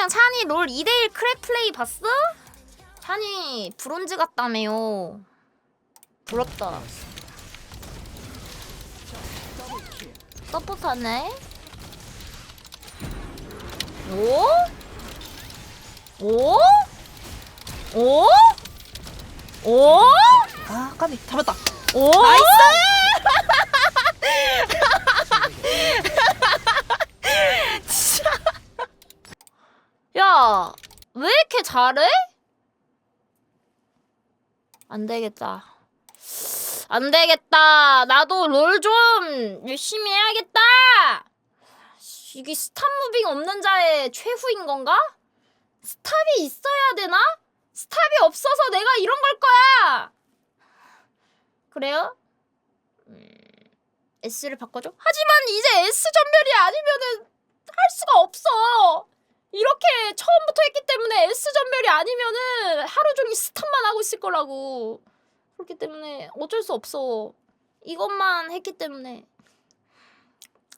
채팅창 찬이 롤 2대1 크랙 플레이 봤어? 찬이 브론즈 같다며요. 부럽다. 서포터네. 오? 오? 오? 오? 아 까비 잡았다. 오? 나이스! 야, 왜 이렇게 잘해? 안 되겠다. 안 되겠다. 나도 롤 좀 열심히 해야겠다. 이게 스탑 무빙 없는 자의 최후인 건가? 스탑이 있어야 되나? 스탑이 없어서 내가 이런 걸 거야. 그래요? 음, S를 바꿔줘? 하지만 이제 S 전멸이 아니면은 할 수가 없어. 이렇게 처음부터 했기 때문에 S 전멸이 아니면은 하루 종일 스탑만 하고 있을 거라고. 그렇기 때문에 어쩔 수 없어. 이것만 했기 때문에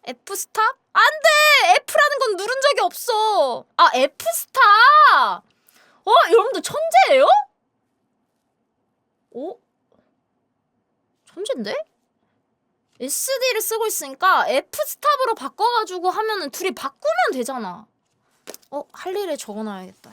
F 스탑? 안 돼! F라는 건 누른 적이 없어. 아, F 스탑! 어, 여러분들 천재예요? 어? 천재인데? SD를 쓰고 있으니까 F 스탑으로 바꿔가지고 하면은 둘이 바꾸면 되잖아. 어, 할 일에 적어놔야겠다.